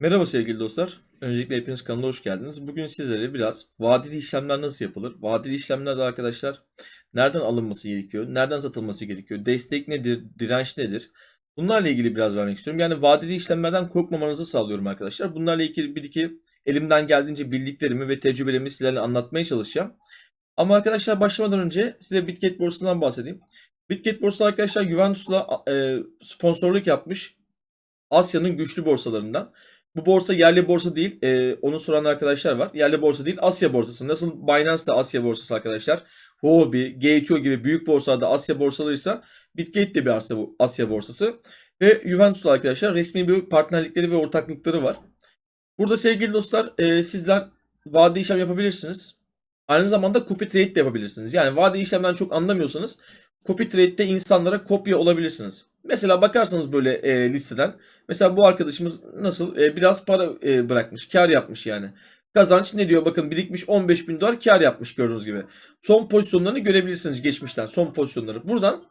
Merhaba sevgili dostlar. Öncelikle hepiniz kanalına hoş geldiniz. Bugün sizlere biraz vadeli işlemler nasıl yapılır? Vadeli işlemlerde arkadaşlar nereden alınması gerekiyor? Nereden satılması gerekiyor? Destek nedir? Direnç nedir? Bunlarla ilgili biraz vermek istiyorum. Yani vadeli işlemlerden korkmamanızı sağlıyorum arkadaşlar. Bunlarla ilgili bir iki elimden geldiğince bildiklerimi ve tecrübelerimi sizlerle anlatmaya çalışacağım. Ama arkadaşlar başlamadan önce size Bitget borsasından bahsedeyim. Bitget borsası arkadaşlar Juventus'la e, sponsorluk yapmış Asya'nın güçlü borsalarından. Bu borsa yerli borsa değil. E, onu soran arkadaşlar var. Yerli borsa değil Asya borsası. Nasıl Binance da Asya borsası arkadaşlar. Huobi, Gate.io gibi büyük borsalarda Asya borsalarıysa Bitgate de bir Asya, Asya borsası. Ve Juventus'la arkadaşlar resmi bir partnerlikleri ve ortaklıkları var. Burada sevgili dostlar e, sizler vade işlem yapabilirsiniz. Aynı zamanda copy trade de yapabilirsiniz. Yani vade işlemden çok anlamıyorsanız copy trade'de insanlara kopya olabilirsiniz. Mesela bakarsanız böyle e, listeden. Mesela bu arkadaşımız nasıl e, biraz para e, bırakmış. Kar yapmış yani. Kazanç ne diyor? Bakın birikmiş 15 bin dolar kar yapmış gördüğünüz gibi. Son pozisyonlarını görebilirsiniz geçmişten. Son pozisyonları. Buradan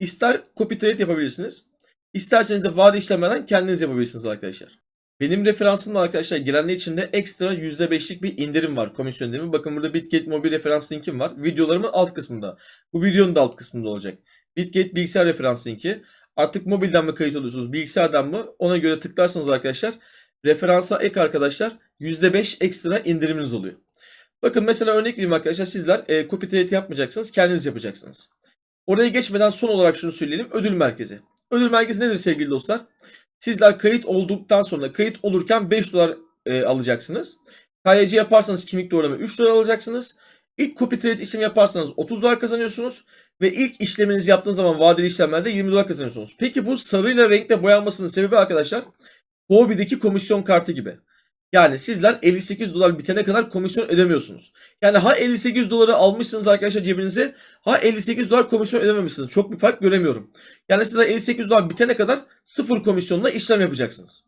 ister copy trade yapabilirsiniz. İsterseniz de vade işlemeden kendiniz yapabilirsiniz arkadaşlar. Benim referansımla arkadaşlar girenler için de ekstra %5'lik bir indirim var komisyon indirimi. Bakın burada Bitget mobil referans linkim var. Videolarımın alt kısmında. Bu videonun da alt kısmında olacak. Bitget bilgisayar referans linki. Artık mobilden mi kayıt oluyorsunuz, bilgisayardan mı? Ona göre tıklarsanız arkadaşlar referansa ek arkadaşlar %5 ekstra indiriminiz oluyor. Bakın mesela örnek vereyim arkadaşlar sizler e, copy trade yapmayacaksınız, kendiniz yapacaksınız. Oraya geçmeden son olarak şunu söyleyelim. Ödül merkezi. Ödül merkezi nedir sevgili dostlar? Sizler kayıt olduktan sonra kayıt olurken 5 dolar e, alacaksınız. KYC yaparsanız kimlik doğrulama 3 dolar alacaksınız. İlk copy trade işlemi yaparsanız 30 dolar kazanıyorsunuz. Ve ilk işleminizi yaptığınız zaman vadeli işlemlerde 20 dolar kazanıyorsunuz. Peki bu sarıyla renkte boyanmasının sebebi arkadaşlar Huobi'deki komisyon kartı gibi. Yani sizler 58 dolar bitene kadar komisyon ödemiyorsunuz. Yani ha 58 doları almışsınız arkadaşlar cebinize ha 58 dolar komisyon ödememişsiniz. Çok bir fark göremiyorum. Yani sizler 58 dolar bitene kadar sıfır komisyonla işlem yapacaksınız.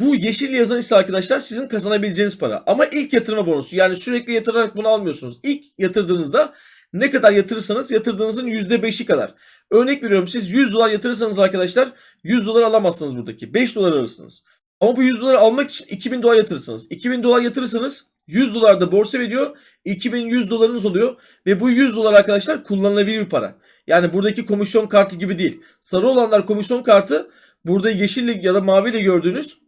Bu yeşil yazan ise arkadaşlar sizin kazanabileceğiniz para. Ama ilk yatırma bonusu. Yani sürekli yatırarak bunu almıyorsunuz. İlk yatırdığınızda ne kadar yatırırsanız yatırdığınızın %5'i kadar. Örnek veriyorum siz 100 dolar yatırırsanız arkadaşlar 100 dolar alamazsınız buradaki. 5 dolar alırsınız. Ama bu 100 doları almak için 2000 dolar yatırırsınız. 2000 dolar yatırırsanız 100 dolar da borsa veriyor. 2100 dolarınız oluyor. Ve bu 100 dolar arkadaşlar kullanılabilir bir para. Yani buradaki komisyon kartı gibi değil. Sarı olanlar komisyon kartı. Burada yeşille ya da maviyle gördüğünüz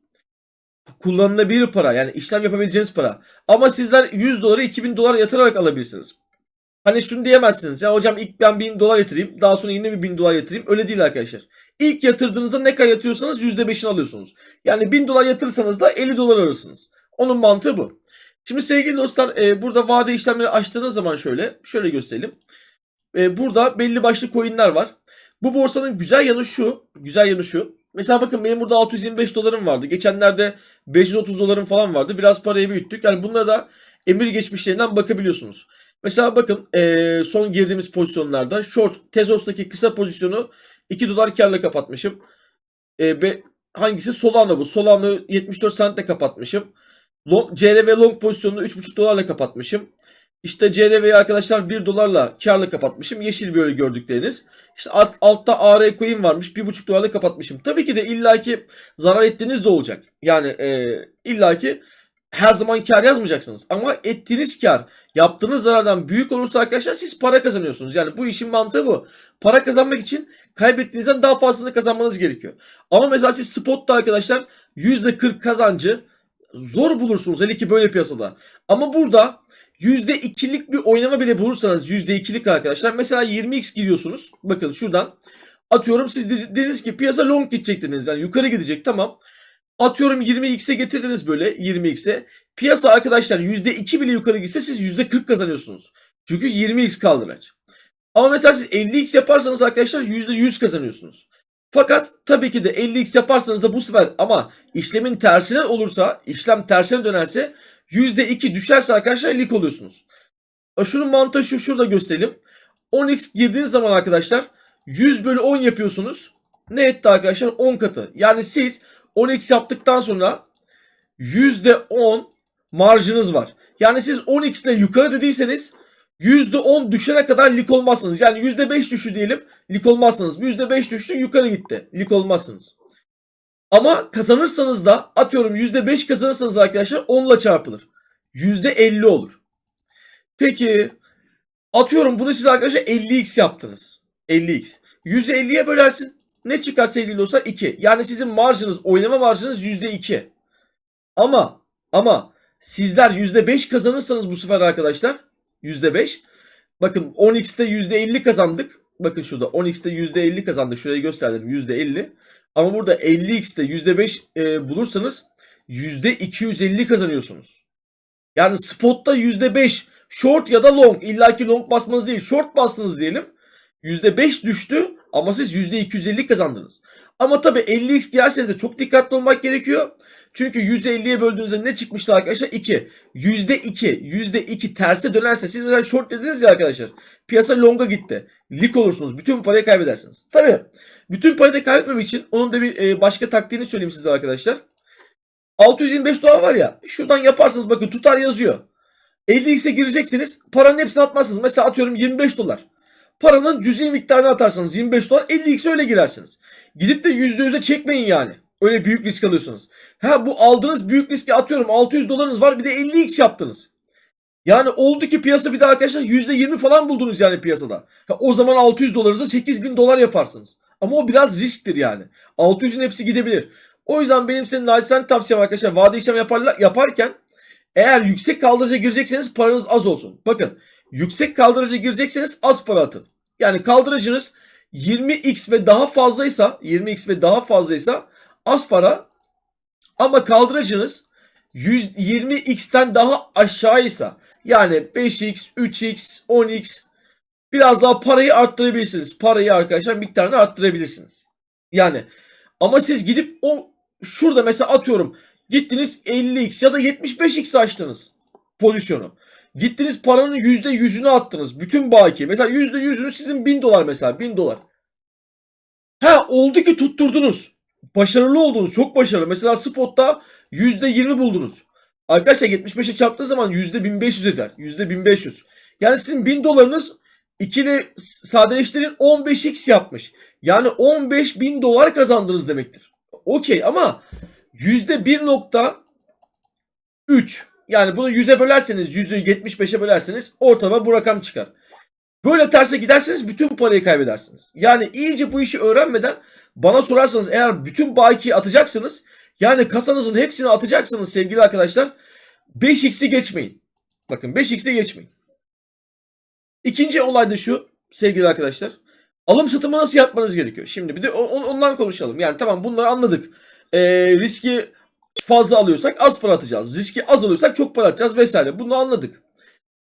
kullanılabilir para. Yani işlem yapabileceğiniz para. Ama sizler 100 doları 2000 dolar yatırarak alabilirsiniz. Hani şunu diyemezsiniz ya hocam ilk ben 1000 dolar yatırayım daha sonra yine bir 1000 dolar yatırayım. Öyle değil arkadaşlar. İlk yatırdığınızda ne kadar yatıyorsanız %5'ini alıyorsunuz. Yani 1000 dolar yatırırsanız da 50 dolar alırsınız. Onun mantığı bu. Şimdi sevgili dostlar e, burada vade işlemleri açtığınız zaman şöyle şöyle gösterelim. E, burada belli başlı coinler var. Bu borsanın güzel yanı şu. Güzel yanı şu. Mesela bakın benim burada 625 dolarım vardı. Geçenlerde 530 dolarım falan vardı. Biraz parayı büyüttük. Yani bunlara da emir geçmişlerinden bakabiliyorsunuz. Mesela bakın e, son girdiğimiz pozisyonlarda short Tezos'taki kısa pozisyonu 2 dolar karla kapatmışım. E, be, hangisi? Solana bu. Solana 74 centle kapatmışım. Long, CRV long pozisyonunu 3,5 dolarla kapatmışım. İşte CRV'yi arkadaşlar 1 dolarla karla kapatmışım. Yeşil böyle gördükleriniz. İşte alt, altta AR coin varmış. 1,5 dolarla kapatmışım. Tabii ki de illaki zarar ettiğiniz de olacak. Yani e, illaki her zaman kar yazmayacaksınız. Ama ettiğiniz kar yaptığınız zarardan büyük olursa arkadaşlar siz para kazanıyorsunuz. Yani bu işin mantığı bu. Para kazanmak için kaybettiğinizden daha fazlasını kazanmanız gerekiyor. Ama mesela siz spotta arkadaşlar %40 kazancı zor bulursunuz. Hele ki böyle piyasada. Ama burada %2'lik bir oynama bile bulursanız %2'lik arkadaşlar. Mesela 20x giriyorsunuz. Bakın şuradan. Atıyorum siz dediniz ki piyasa long gidecek dediniz. Yani yukarı gidecek tamam. Atıyorum 20x'e getirdiniz böyle 20x'e. Piyasa arkadaşlar %2 bile yukarı gitse siz %40 kazanıyorsunuz. Çünkü 20x kaldıraç. Ama mesela siz 50x yaparsanız arkadaşlar %100 kazanıyorsunuz. Fakat tabii ki de 50x yaparsanız da bu sefer ama işlemin tersine olursa, işlem tersine dönerse %2 düşerse arkadaşlar lik oluyorsunuz. Şunun mantığı şu şurada gösterelim. 10x girdiğiniz zaman arkadaşlar 100 bölü 10 yapıyorsunuz. Ne etti arkadaşlar? 10 katı. Yani siz 10x yaptıktan sonra %10 marjınız var. Yani siz 10x ile yukarı dediyseniz %10 düşene kadar lik olmazsınız. Yani %5 düşü diyelim lik olmazsınız. %5 düştü yukarı gitti. Lik olmazsınız. Ama kazanırsanız da atıyorum %5 kazanırsanız arkadaşlar 10 ile çarpılır. %50 olur. Peki atıyorum bunu siz arkadaşlar 50x yaptınız. 50x. 150'ye bölersin. Ne çıkar sevgili dostlar? 2. Yani sizin marjınız, oynama marjınız %2. Ama ama sizler %5 kazanırsanız bu sefer arkadaşlar %5 bakın 10x'te %50 kazandık. Bakın şurada 10x'te %50 kazandık. Şurayı gösterdim %50. Ama burada 50x'te %5 e, bulursanız %250 kazanıyorsunuz. Yani spotta %5 short ya da long illaki long basmanız değil short bastınız diyelim. %5 düştü ama siz %250 kazandınız. Ama tabii 50x girerseniz de çok dikkatli olmak gerekiyor. Çünkü %50'ye böldüğünüzde ne çıkmıştı arkadaşlar? 2. %2, %2 terse dönerse siz mesela short dediniz ya arkadaşlar. Piyasa longa gitti. Lik olursunuz. Bütün parayı kaybedersiniz. Tabii bütün parayı kaybetmem için onun da bir e, başka taktiğini söyleyeyim size arkadaşlar. 625 dolar var ya. Şuradan yaparsınız bakın tutar yazıyor. 50x'e gireceksiniz. Paranın hepsini atmazsınız. Mesela atıyorum 25 dolar. Paranın cüzi miktarını atarsanız 25 dolar 50x'e öyle girersiniz. Gidip de %100'e çekmeyin yani. Öyle büyük risk alıyorsunuz. Ha bu aldığınız büyük riski atıyorum 600 dolarınız var bir de 50x yaptınız. Yani oldu ki piyasa bir de arkadaşlar %20 falan buldunuz yani piyasada. Ha, o zaman 600 dolarınıza 8000 dolar yaparsınız. Ama o biraz risktir yani. 600'ün hepsi gidebilir. O yüzden benim senin naçizane tavsiyem arkadaşlar vade işlem yaparlar, yaparken eğer yüksek kaldıraca girecekseniz paranız az olsun. Bakın yüksek kaldıraca girecekseniz az para atın. Yani kaldıracınız 20x ve daha fazlaysa 20x ve daha fazlaysa az para ama kaldıracınız 120x'ten daha aşağıysa yani 5x, 3x, 10x biraz daha parayı arttırabilirsiniz. Parayı arkadaşlar miktarını arttırabilirsiniz. Yani ama siz gidip o şurada mesela atıyorum gittiniz 50x ya da 75x açtınız pozisyonu. Gittiniz paranın %100'ünü attınız. Bütün baki. Mesela %100'ünü sizin 1000 dolar mesela. 1000 dolar. Ha oldu ki tutturdunuz. Başarılı oldunuz. Çok başarılı. Mesela spotta %20 buldunuz. Arkadaşlar 75'e çarptığı zaman %1500 eder. %1500. Yani sizin 1000 dolarınız 2 ile sadeleştirin 15x yapmış. Yani 15 bin dolar kazandınız demektir. Okey ama %1.3 yani bunu 100'e bölerseniz %75'e bölerseniz ortama bu rakam çıkar. Böyle terse giderseniz bütün parayı kaybedersiniz. Yani iyice bu işi öğrenmeden bana sorarsanız eğer bütün bakiyi atacaksınız yani kasanızın hepsini atacaksınız sevgili arkadaşlar 5x'i geçmeyin. Bakın 5x'i geçmeyin. İkinci olay da şu sevgili arkadaşlar. Alım satımı nasıl yapmanız gerekiyor? Şimdi bir de on- ondan konuşalım. Yani tamam bunları anladık. Ee, riski fazla alıyorsak az para atacağız. Riski az alıyorsak çok para atacağız vesaire. Bunu anladık.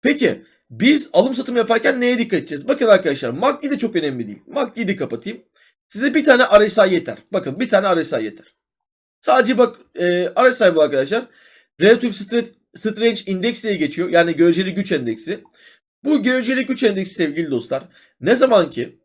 Peki biz alım satım yaparken neye dikkat edeceğiz? Bakın arkadaşlar MACD de çok önemli değil. MACD'yi de kapatayım. Size bir tane RSI yeter. Bakın bir tane RSI yeter. Sadece bak e, RSI bu arkadaşlar. Relative Strength, Index diye geçiyor. Yani göreceli güç endeksi. Bu göreceli güç endeksi sevgili dostlar ne zaman ki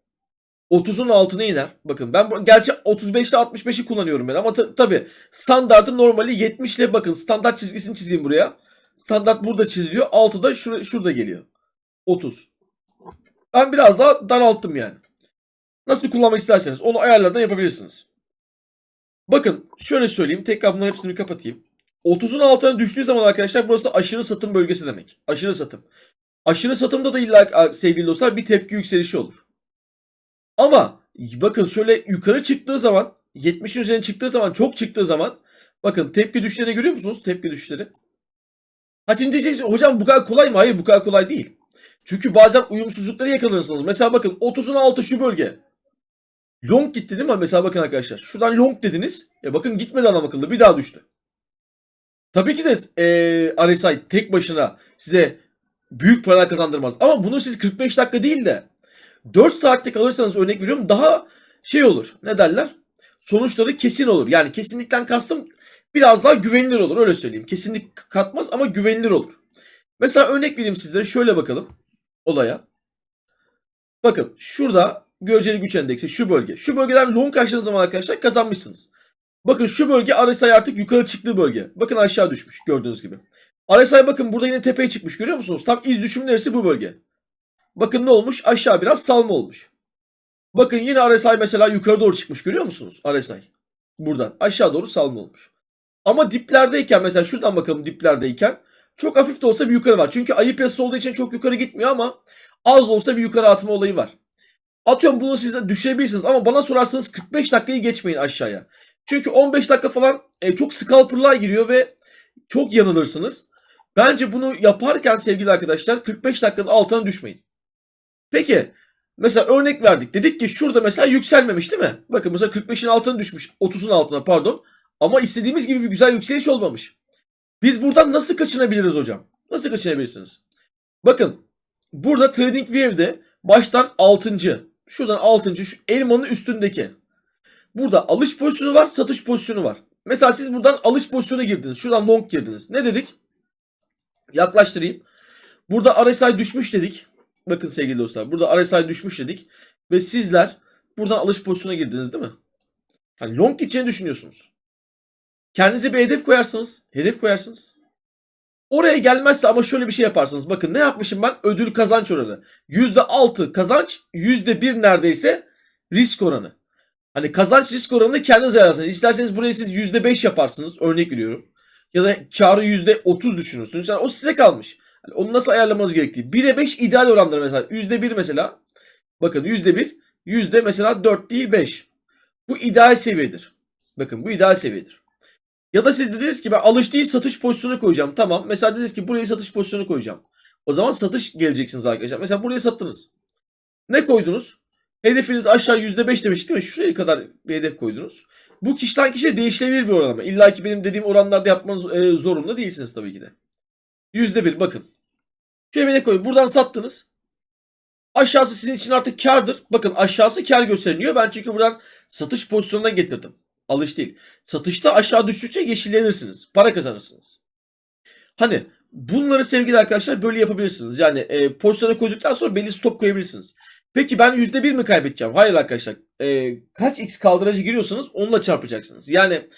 30'un altına iner. Bakın ben gerçi 35'te 65'i kullanıyorum ben ama ta- tabi standartın normali 70 ile bakın standart çizgisini çizeyim buraya. Standart burada çiziliyor. 6'da şur- şurada geliyor. 30. Ben biraz daha daralttım yani. Nasıl kullanmak isterseniz onu ayarlardan yapabilirsiniz. Bakın şöyle söyleyeyim. Tekrar bunların hepsini kapatayım. 30'un altına düştüğü zaman arkadaşlar burası aşırı satım bölgesi demek. Aşırı satım. Aşırı satımda da illa sevgili dostlar bir tepki yükselişi olur. Ama bakın şöyle yukarı çıktığı zaman 70'in üzerine çıktığı zaman çok çıktığı zaman bakın tepki düşüşlerini görüyor musunuz? Tepki. Ha şimdi diyeceksiniz hocam bu kadar kolay mı? Hayır bu kadar kolay değil. Çünkü bazen uyumsuzlukları yakalanırsınız. Mesela bakın 30'un altı şu bölge. Long gitti değil mi? Mesela bakın arkadaşlar. Şuradan long dediniz. E bakın gitmedi adam akıllı. Bir daha düştü. Tabii ki de e, RSI tek başına size büyük paralar kazandırmaz. Ama bunu siz 45 dakika değil de 4 saatlik alırsanız örnek veriyorum daha şey olur. Ne derler? Sonuçları kesin olur. Yani kesinlikten kastım biraz daha güvenilir olur. Öyle söyleyeyim. Kesinlik katmaz ama güvenilir olur. Mesela örnek vereyim sizlere. Şöyle bakalım olaya. Bakın şurada göreceli güç endeksi şu bölge. Şu bölgeden long açtığınız zaman arkadaşlar kazanmışsınız. Bakın şu bölge RSI artık yukarı çıktığı bölge. Bakın aşağı düşmüş gördüğünüz gibi. RSI bakın burada yine tepeye çıkmış görüyor musunuz? Tam iz düşüm neresi bu bölge. Bakın ne olmuş? Aşağı biraz salma olmuş. Bakın yine RSI mesela yukarı doğru çıkmış görüyor musunuz? RSI. Buradan aşağı doğru salma olmuş. Ama diplerdeyken mesela şuradan bakalım diplerdeyken çok hafif de olsa bir yukarı var. Çünkü ayı piyasası olduğu için çok yukarı gitmiyor ama az da olsa bir yukarı atma olayı var. Atıyorum bunu siz de düşürebilirsiniz ama bana sorarsanız 45 dakikayı geçmeyin aşağıya. Çünkü 15 dakika falan e, çok scalper'lığa giriyor ve çok yanılırsınız. Bence bunu yaparken sevgili arkadaşlar 45 dakikanın altına düşmeyin. Peki mesela örnek verdik. Dedik ki şurada mesela yükselmemiş değil mi? Bakın mesela 45'in altına düşmüş. 30'un altına pardon. Ama istediğimiz gibi bir güzel yükseliş olmamış. Biz buradan nasıl kaçınabiliriz hocam? Nasıl kaçınabilirsiniz? Bakın burada TradingView'de baştan 6. Şuradan 6. şu elmanın üstündeki. Burada alış pozisyonu var, satış pozisyonu var. Mesela siz buradan alış pozisyonu girdiniz. Şuradan long girdiniz. Ne dedik? Yaklaştırayım. Burada RSI düşmüş dedik. Bakın sevgili dostlar. Burada RSI düşmüş dedik. Ve sizler buradan alış pozisyonuna girdiniz değil mi? Yani long gideceğini düşünüyorsunuz. Kendinize bir hedef koyarsınız. Hedef koyarsınız. Oraya gelmezse ama şöyle bir şey yaparsınız. Bakın ne yapmışım ben? Ödül kazanç oranı. %6 kazanç, %1 neredeyse risk oranı. Hani kazanç risk oranını kendiniz ayarlarsınız. İsterseniz burayı siz %5 yaparsınız. Örnek veriyorum. Ya da karı %30 düşünürsünüz. Yani o size kalmış. Hani onu nasıl ayarlamanız gerektiği. 1'e 5 ideal oranları mesela. %1 mesela. Bakın %1. Yüzde mesela 4 değil 5. Bu ideal seviyedir. Bakın bu ideal seviyedir. Ya da siz dediniz ki ben alış değil satış pozisyonu koyacağım. Tamam. Mesela dediniz ki buraya satış pozisyonu koyacağım. O zaman satış geleceksiniz arkadaşlar. Mesela buraya sattınız. Ne koydunuz? Hedefiniz aşağı %5 demiştik değil mi? Şuraya kadar bir hedef koydunuz. Bu kişiden kişiye değişilebilir bir oranlama. İlla ki benim dediğim oranlarda yapmanız e, zorunda değilsiniz tabii ki de. %1 bakın. Şöyle bir ne koyun. Buradan sattınız. Aşağısı sizin için artık kardır. Bakın aşağısı kar gösteriliyor. Ben çünkü buradan satış pozisyonuna getirdim. Alış değil. Satışta aşağı düştükçe yeşillenirsiniz. Para kazanırsınız. Hani bunları sevgili arkadaşlar böyle yapabilirsiniz. Yani e, pozisyona koyduktan sonra belli stop koyabilirsiniz. Peki ben %1 mi kaybedeceğim? Hayır arkadaşlar. E, kaç x kaldıracı giriyorsanız onunla çarpacaksınız. Yani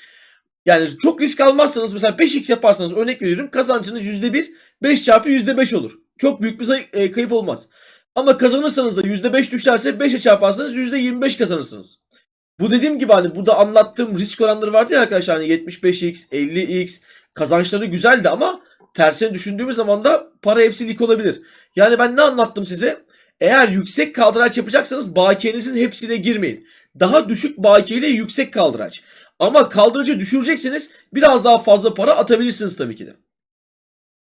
yani çok risk almazsanız mesela 5x yaparsanız örnek veriyorum kazancınız %1 5 çarpı %5 olur. Çok büyük bir e, kayıp olmaz. Ama kazanırsanız da %5 düşerse 5'e çarparsanız %25 kazanırsınız. Bu dediğim gibi hani burada anlattığım risk oranları vardı ya arkadaşlar hani 75x, 50x kazançları güzeldi ama tersine düşündüğümüz zaman da para hepsi lik olabilir. Yani ben ne anlattım size? Eğer yüksek kaldıraç yapacaksanız bakiyenizin hepsine girmeyin. Daha düşük bakiyeyle yüksek kaldıraç. Ama kaldıracı düşürecekseniz biraz daha fazla para atabilirsiniz tabii ki de.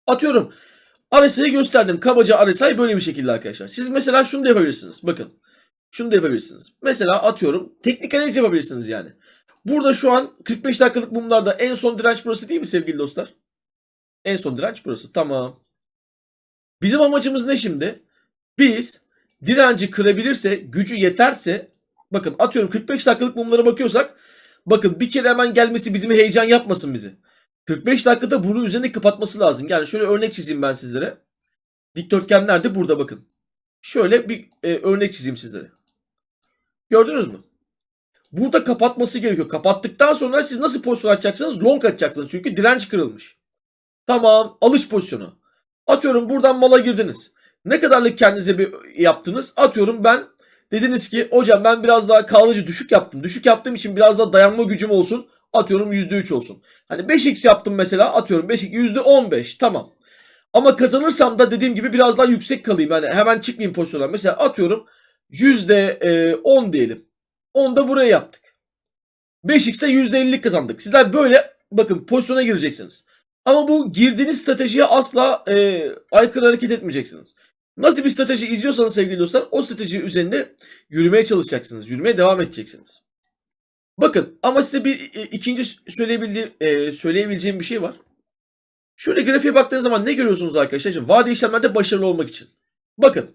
Atıyorum RSI'yi gösterdim. Kabaca RSI böyle bir şekilde arkadaşlar. Siz mesela şunu da yapabilirsiniz. Bakın. Şunu da yapabilirsiniz. Mesela atıyorum teknik analiz yapabilirsiniz yani. Burada şu an 45 dakikalık mumlarda en son direnç burası değil mi sevgili dostlar? En son direnç burası. Tamam. Bizim amacımız ne şimdi? Biz direnci kırabilirse, gücü yeterse bakın atıyorum 45 dakikalık mumlara bakıyorsak bakın bir kere hemen gelmesi bizim heyecan yapmasın bizi. 45 dakikada bunu üzerine kapatması lazım. Yani şöyle örnek çizeyim ben sizlere. Dikdörtgenler de burada bakın. Şöyle bir e, örnek çizeyim sizlere. Gördünüz mü? Burada kapatması gerekiyor. Kapattıktan sonra siz nasıl pozisyon açacaksınız? Long açacaksınız. Çünkü direnç kırılmış. Tamam. Alış pozisyonu. Atıyorum buradan mala girdiniz. Ne kadarlık kendinize bir yaptınız? Atıyorum ben dediniz ki hocam ben biraz daha kalıcı düşük yaptım. Düşük yaptığım için biraz daha dayanma gücüm olsun. Atıyorum %3 olsun. Hani 5x yaptım mesela atıyorum 5x %15 tamam. Ama kazanırsam da dediğim gibi biraz daha yüksek kalayım. Yani hemen çıkmayayım pozisyondan. Mesela atıyorum %10 diyelim. 10 da buraya yaptık. 5x'te %50 kazandık. Sizler böyle bakın pozisyona gireceksiniz. Ama bu girdiğiniz stratejiye asla e, aykırı hareket etmeyeceksiniz. Nasıl bir strateji izliyorsanız sevgili dostlar o strateji üzerinde yürümeye çalışacaksınız. Yürümeye devam edeceksiniz. Bakın ama size bir e, ikinci söyleyebildiğim, e, söyleyebileceğim bir şey var. Şöyle grafiğe baktığınız zaman ne görüyorsunuz arkadaşlar? Şimdi vade işlemlerde başarılı olmak için. Bakın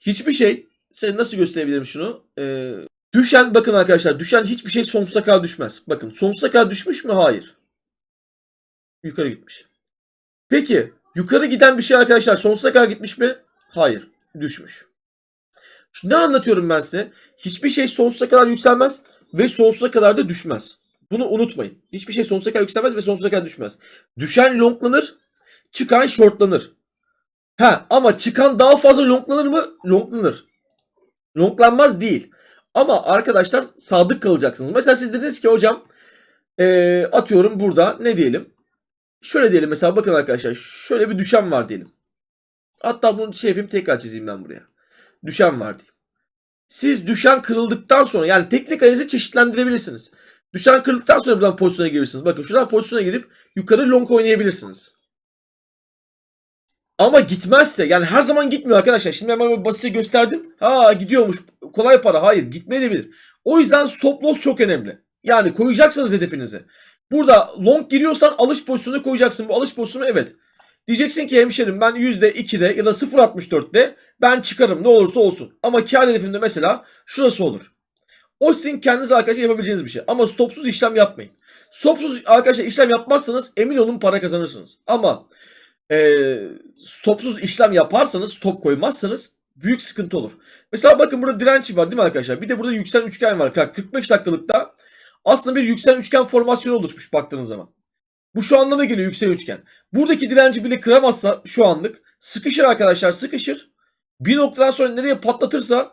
hiçbir şey size nasıl gösterebilirim şunu? Ee, düşen bakın arkadaşlar düşen hiçbir şey sonsuza kadar düşmez. Bakın sonsuza kadar düşmüş mü? Hayır. Yukarı gitmiş. Peki yukarı giden bir şey arkadaşlar sonsuza kadar gitmiş mi? Hayır. Düşmüş. Şu ne anlatıyorum ben size? Hiçbir şey sonsuza kadar yükselmez ve sonsuza kadar da düşmez. Bunu unutmayın. Hiçbir şey sonsuza kadar yükselmez ve sonsuza kadar düşmez. Düşen longlanır, çıkan shortlanır. Ha ama çıkan daha fazla longlanır mı? Longlanır. Longlanmaz değil. Ama arkadaşlar sadık kalacaksınız. Mesela siz dediniz ki hocam Ee, atıyorum burada ne diyelim? Şöyle diyelim mesela bakın arkadaşlar şöyle bir düşen var diyelim. Hatta bunu şey yapayım tekrar çizeyim ben buraya. Düşen var diyeyim. Siz düşen kırıldıktan sonra yani teknik analizi çeşitlendirebilirsiniz. Düşen kırıldıktan sonra buradan pozisyona girebilirsiniz. Bakın şuradan pozisyona girip yukarı long oynayabilirsiniz. Ama gitmezse yani her zaman gitmiyor arkadaşlar. Şimdi hemen basite gösterdim. Ha gidiyormuş. Kolay para. Hayır gitmeyebilir. O yüzden stop loss çok önemli. Yani koyacaksınız hedefinizi. Burada long giriyorsan alış pozisyonu koyacaksın. Bu alış pozisyonu evet. Diyeceksin ki hemşerim ben %2'de ya da 0.64'te ben çıkarım ne olursa olsun. Ama kar hedefimde mesela şurası olur. O sizin kendiniz arkadaşlar yapabileceğiniz bir şey. Ama stopsuz işlem yapmayın. Stopsuz arkadaşlar işlem yapmazsanız emin olun para kazanırsınız. Ama e, stopsuz işlem yaparsanız stop koymazsanız büyük sıkıntı olur. Mesela bakın burada direnç var değil mi arkadaşlar? Bir de burada yükselen üçgen var. 45 dakikalıkta aslında bir yükselen üçgen formasyonu oluşmuş baktığınız zaman. Bu şu anlama geliyor yükselen üçgen. Buradaki direnci bile kıramazsa şu anlık sıkışır arkadaşlar sıkışır. Bir noktadan sonra nereye patlatırsa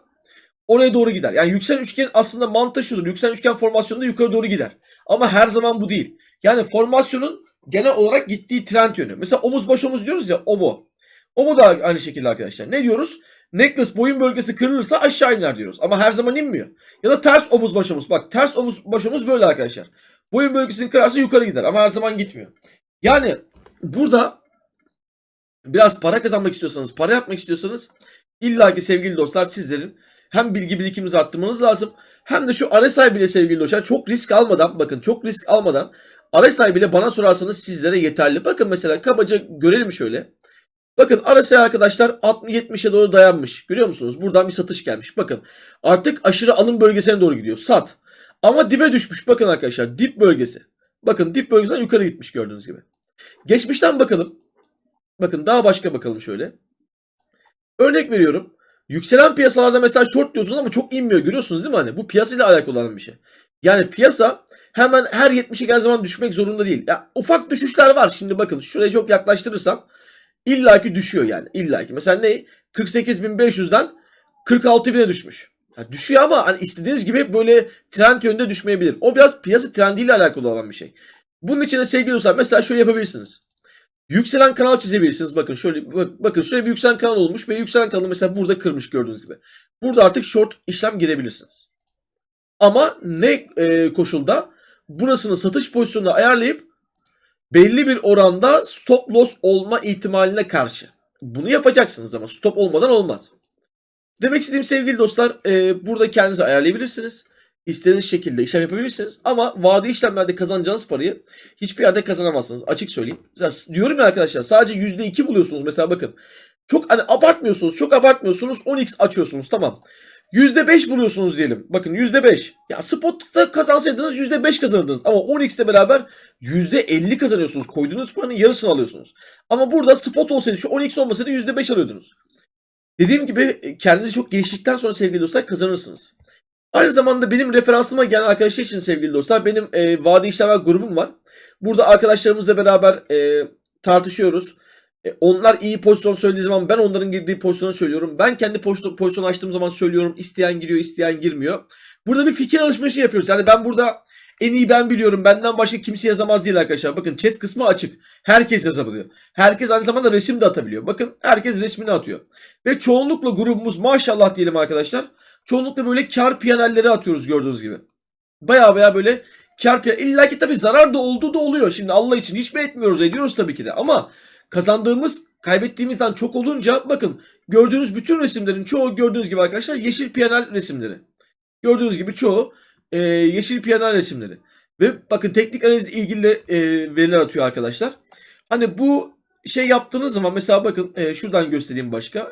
oraya doğru gider. Yani yükselen üçgen aslında mantığı şudur. Yükselen üçgen formasyonunda yukarı doğru gider. Ama her zaman bu değil. Yani formasyonun genel olarak gittiği trend yönü. Mesela omuz baş omuz diyoruz ya omo. Omo da aynı şekilde arkadaşlar. Ne diyoruz? Necklace boyun bölgesi kırılırsa aşağı iner diyoruz. Ama her zaman inmiyor. Ya da ters omuz baş omuz. Bak ters omuz baş omuz böyle arkadaşlar. Boyun bölgesini kırarsa yukarı gider ama her zaman gitmiyor. Yani burada biraz para kazanmak istiyorsanız, para yapmak istiyorsanız illa ki sevgili dostlar sizlerin hem bilgi birikiminizi arttırmanız lazım hem de şu RSI bile sevgili dostlar çok risk almadan bakın çok risk almadan RSI bile bana sorarsanız sizlere yeterli. Bakın mesela kabaca görelim şöyle. Bakın RSI arkadaşlar 60-70'e doğru dayanmış. Görüyor musunuz? Buradan bir satış gelmiş. Bakın artık aşırı alım bölgesine doğru gidiyor. Sat. Ama dibe düşmüş. Bakın arkadaşlar dip bölgesi. Bakın dip bölgesinden yukarı gitmiş gördüğünüz gibi. Geçmişten bakalım. Bakın daha başka bakalım şöyle. Örnek veriyorum. Yükselen piyasalarda mesela short diyorsunuz ama çok inmiyor. Görüyorsunuz değil mi hani? Bu piyasayla alakalı olan bir şey. Yani piyasa hemen her 70'e her zaman düşmek zorunda değil. Ya ufak düşüşler var. Şimdi bakın şuraya çok yaklaştırırsam illaki düşüyor yani. illaki. Mesela ne? 48.500'den 46.000'e düşmüş. Ya düşüyor ama hani istediğiniz gibi böyle trend yönünde düşmeyebilir. O biraz piyasa trendiyle alakalı olan bir şey. Bunun için de sevgili dostlar mesela şöyle yapabilirsiniz. Yükselen kanal çizebilirsiniz. Bakın şöyle bak, bakın şöyle bir yükselen kanal olmuş ve yükselen kanalı mesela burada kırmış gördüğünüz gibi. Burada artık short işlem girebilirsiniz. Ama ne e, koşulda burasını satış pozisyonuna ayarlayıp belli bir oranda stop loss olma ihtimaline karşı. Bunu yapacaksınız ama stop olmadan olmaz. Demek istediğim sevgili dostlar e, burada kendinizi ayarlayabilirsiniz. İstediğiniz şekilde işlem yapabilirsiniz. Ama vade işlemlerde kazanacağınız parayı hiçbir yerde kazanamazsınız. Açık söyleyeyim. Mesela diyorum ya arkadaşlar sadece %2 buluyorsunuz. Mesela bakın. Çok hani abartmıyorsunuz. Çok abartmıyorsunuz. 10x açıyorsunuz. Tamam. %5 buluyorsunuz diyelim. Bakın %5. Ya spotta kazansaydınız %5 kazanırdınız. Ama 10x'le beraber %50 kazanıyorsunuz. Koyduğunuz paranın yarısını alıyorsunuz. Ama burada spot olsaydı şu 10x olmasaydı %5 alıyordunuz. Dediğim gibi kendinizi çok geliştikten sonra sevgili dostlar kazanırsınız. Aynı zamanda benim referansıma gelen arkadaşlar için sevgili dostlar benim e, vade işlemler grubum var. Burada arkadaşlarımızla beraber e, tartışıyoruz. E, onlar iyi pozisyon söylediği zaman ben onların girdiği pozisyonu söylüyorum. Ben kendi pozisyon, açtığım zaman söylüyorum. İsteyen giriyor, isteyen girmiyor. Burada bir fikir alışverişi yapıyoruz. Yani ben burada en iyi ben biliyorum. Benden başka kimse yazamaz değil arkadaşlar. Bakın chat kısmı açık. Herkes yazabiliyor. Herkes aynı zamanda resim de atabiliyor. Bakın herkes resmini atıyor. Ve çoğunlukla grubumuz maşallah diyelim arkadaşlar. Çoğunlukla böyle kar piyanelleri atıyoruz gördüğünüz gibi. Baya baya böyle kar piyanel. İlla ki tabii zarar da olduğu da oluyor. Şimdi Allah için hiç mi etmiyoruz ediyoruz tabii ki de. Ama kazandığımız kaybettiğimizden çok olunca bakın gördüğünüz bütün resimlerin çoğu gördüğünüz gibi arkadaşlar yeşil piyanel resimleri. Gördüğünüz gibi çoğu e, yeşil piyanel resimleri. Ve bakın teknik analizle ilgili e, veriler atıyor arkadaşlar. Hani bu şey yaptığınız zaman mesela bakın e, şuradan göstereyim başka.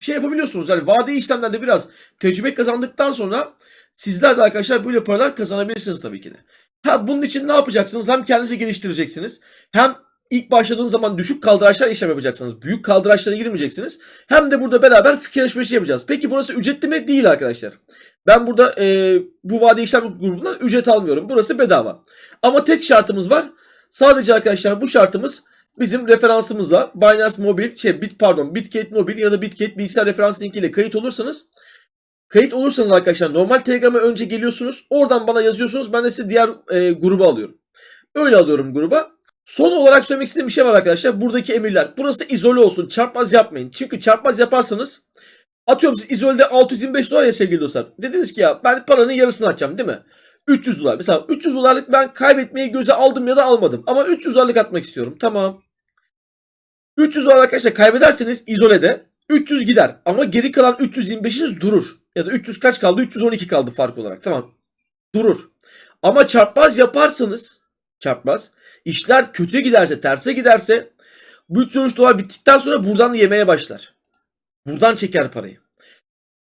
Şey yapabiliyorsunuz. Yani vadeli işlemlerde biraz tecrübe kazandıktan sonra sizler de arkadaşlar böyle paralar kazanabilirsiniz tabii ki de. Ha bunun için ne yapacaksınız? Hem kendinizi geliştireceksiniz. Hem ilk başladığınız zaman düşük kaldıraçlar işlem yapacaksınız. Büyük kaldıraçlara girmeyeceksiniz. Hem de burada beraber fikir alışverişi yapacağız. Peki burası ücretli mi? Değil arkadaşlar. Ben burada e, bu vade işlem grubundan ücret almıyorum. Burası bedava. Ama tek şartımız var. Sadece arkadaşlar bu şartımız bizim referansımızla Binance Mobil, şey Bit pardon Bitgate Mobil ya da Bitgate bilgisayar referans linkiyle kayıt olursanız Kayıt olursanız arkadaşlar normal Telegram'a önce geliyorsunuz. Oradan bana yazıyorsunuz. Ben de sizi diğer e, gruba alıyorum. Öyle alıyorum gruba. Son olarak söylemek istediğim bir şey var arkadaşlar. Buradaki emirler. Burası izole olsun. Çarpmaz yapmayın. Çünkü çarpmaz yaparsanız atıyorum siz izolede 625 dolar ya sevgili dostlar. Dediniz ki ya ben paranın yarısını atacağım değil mi? 300 dolar. Mesela 300 dolarlık ben kaybetmeyi göze aldım ya da almadım. Ama 300 dolarlık atmak istiyorum. Tamam. 300 dolar arkadaşlar kaybederseniz izolede 300 gider. Ama geri kalan 325'iniz durur. Ya da 300 kaç kaldı? 312 kaldı fark olarak. Tamam. Durur. Ama çarpmaz yaparsanız çarpmaz. işler kötüye giderse, terse giderse bu 313 dolar bittikten sonra buradan yemeye başlar. Buradan çeker parayı.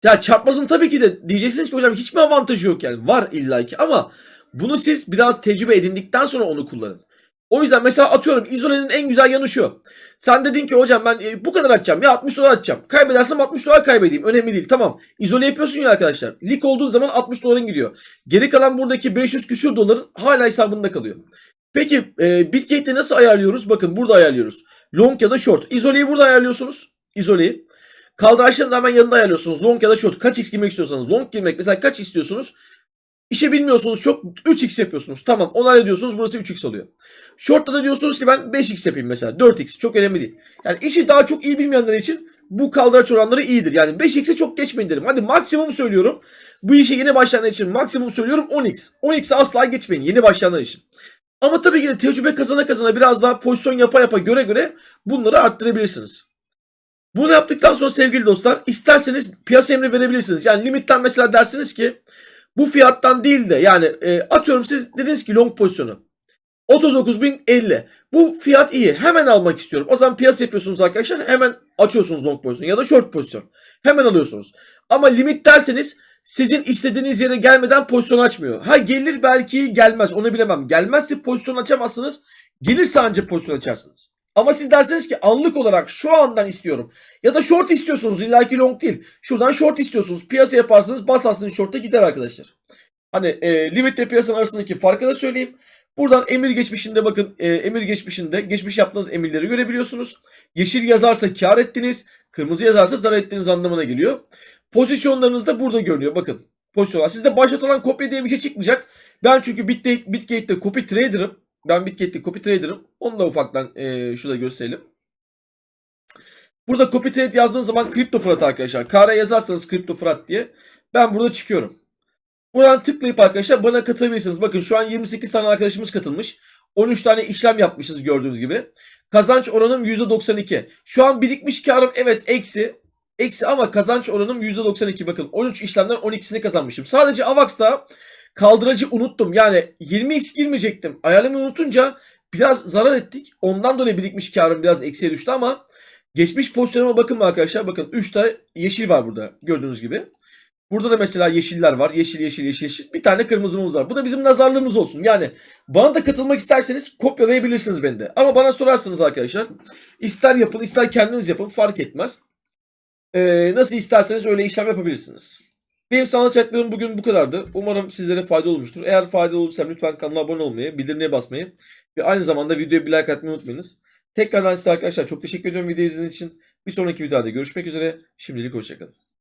Ya çarpmasın tabii ki de diyeceksiniz ki hocam hiçbir avantajı yok yani. Var illaki ama bunu siz biraz tecrübe edindikten sonra onu kullanın. O yüzden mesela atıyorum izolenin en güzel yanı şu. Sen dedin ki hocam ben e, bu kadar atacağım ya 60 dolar atacağım. Kaybedersem 60 dolar kaybedeyim. Önemli değil. Tamam. İzole yapıyorsun ya arkadaşlar. Lig olduğu zaman 60 doların gidiyor. Geri kalan buradaki 500 küsür doların hala hesabında kalıyor. Peki e, Bitgate'de nasıl ayarlıyoruz? Bakın burada ayarlıyoruz. Long ya da short. İzoleyi burada ayarlıyorsunuz. İzoleyi. Kaldıraçlarını da hemen yanında ayarlıyorsunuz. Long ya da short. Kaç x girmek istiyorsanız. Long girmek mesela kaç istiyorsunuz? İşe bilmiyorsunuz çok 3x yapıyorsunuz. Tamam onay ediyorsunuz burası 3x oluyor. Short'ta da diyorsunuz ki ben 5x yapayım mesela. 4x çok önemli değil. Yani işi daha çok iyi bilmeyenler için bu kaldıraç oranları iyidir. Yani 5x'e çok geçmeyin derim. Hadi maksimum söylüyorum. Bu işe yeni başlayanlar için maksimum söylüyorum 10x. 10x'e asla geçmeyin yeni başlayanlar için. Ama tabii ki de tecrübe kazana kazana biraz daha pozisyon yapa yapa göre göre bunları arttırabilirsiniz. Bunu yaptıktan sonra sevgili dostlar isterseniz piyasa emri verebilirsiniz. Yani limitten mesela dersiniz ki bu fiyattan değil de yani e, atıyorum siz dediniz ki long pozisyonu 39.050 bu fiyat iyi hemen almak istiyorum. O zaman piyasa yapıyorsunuz arkadaşlar hemen açıyorsunuz long pozisyon ya da short pozisyon. Hemen alıyorsunuz. Ama limit derseniz sizin istediğiniz yere gelmeden pozisyon açmıyor. Ha gelir belki gelmez onu bilemem. Gelmezse pozisyon açamazsınız. Gelirse ancak pozisyon açarsınız. Ama siz derseniz ki anlık olarak şu andan istiyorum. Ya da short istiyorsunuz illaki long değil. Şuradan short istiyorsunuz. Piyasa yaparsınız basarsınız short'a gider arkadaşlar. Hani e, limitle piyasanın arasındaki farkı da söyleyeyim. Buradan emir geçmişinde bakın e, emir geçmişinde geçmiş yaptığınız emirleri görebiliyorsunuz. Yeşil yazarsa kar ettiniz. Kırmızı yazarsa zarar ettiğiniz anlamına geliyor. Pozisyonlarınız da burada görünüyor. Bakın pozisyonlar. Sizde başlatılan kopya diye bir şey çıkmayacak. Ben çünkü Bitgate, Bitgate'de copy trader'ım. Ben Bitgate'de copy trader'ım. Onu da ufaktan e, şurada gösterelim. Burada copy trade yazdığınız zaman kripto fırat arkadaşlar. KR yazarsanız kripto fırat diye. Ben burada çıkıyorum. Buradan tıklayıp arkadaşlar bana katılabilirsiniz. Bakın şu an 28 tane arkadaşımız katılmış. 13 tane işlem yapmışız gördüğünüz gibi. Kazanç oranım %92. Şu an birikmiş karım evet eksi. Eksi ama kazanç oranım %92. Bakın 13 işlemden 12'sini kazanmışım. Sadece Avax'ta kaldıracı unuttum. Yani 20x girmeyecektim. Ayarlamayı unutunca biraz zarar ettik. Ondan dolayı birikmiş karım biraz eksiye düştü ama geçmiş pozisyonuma bakın arkadaşlar? Bakın 3 tane yeşil var burada gördüğünüz gibi. Burada da mesela yeşiller var. Yeşil, yeşil, yeşil, yeşil. Bir tane kırmızımız var. Bu da bizim nazarlığımız olsun. Yani bana da katılmak isterseniz kopyalayabilirsiniz beni de. Ama bana sorarsınız arkadaşlar. İster yapın, ister kendiniz yapın. Fark etmez. Ee, nasıl isterseniz öyle işlem yapabilirsiniz. Benim sana anlatacaklarım bugün bu kadardı. Umarım sizlere faydalı olmuştur. Eğer faydalı olursa lütfen kanala abone olmayı, bildirimleri basmayı ve aynı zamanda videoya bir like atmayı unutmayınız. Tekrardan size arkadaşlar çok teşekkür ediyorum video izlediğiniz için. Bir sonraki videoda görüşmek üzere. Şimdilik hoşçakalın.